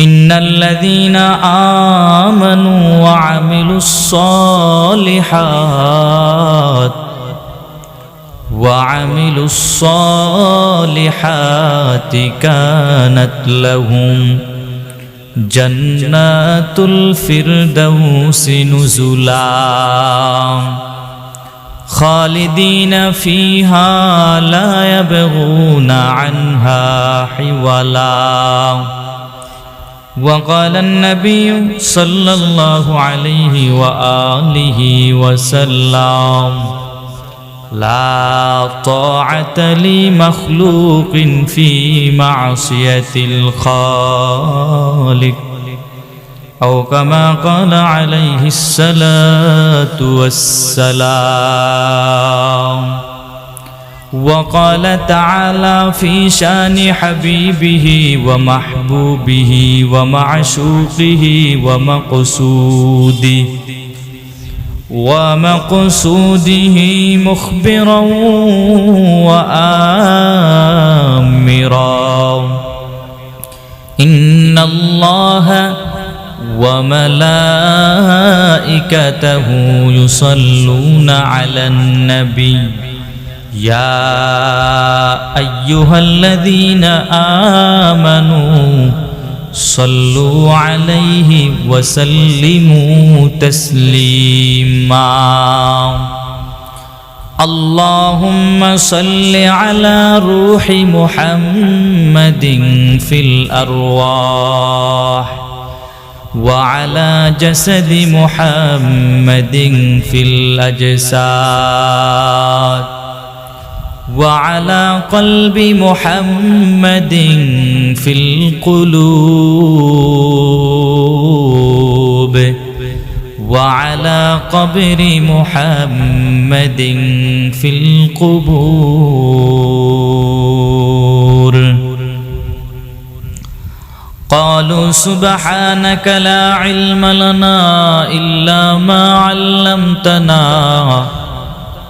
إن الذين آمنوا وعملوا الصالحات وعملوا الصالحات كانت لهم جنات الفردوس نزلا خالدين فيها لا يبغون عنها حولا وقال النبي صلى الله عليه وآله وسلم لا طاعة لمخلوق في معصية الخالق أو كما قال عليه الصلاة والسلام. وقال تعالى في شان حبيبه ومحبوبه ومعشوقه ومقصوده ومقصوده مخبرا وآمرا. إن الله وملائكته يصلون على النبي. يا أيها الذين آمنوا صلوا عليه وسلموا تسليما. اللهم صل على روح محمد في الأرواح وعلى جسد محمد في الأجساد. وعلى قلب محمد في القلوب. وعلى قبر محمد في القبور. قالوا سبحانك لا علم لنا إلا ما علمتنا.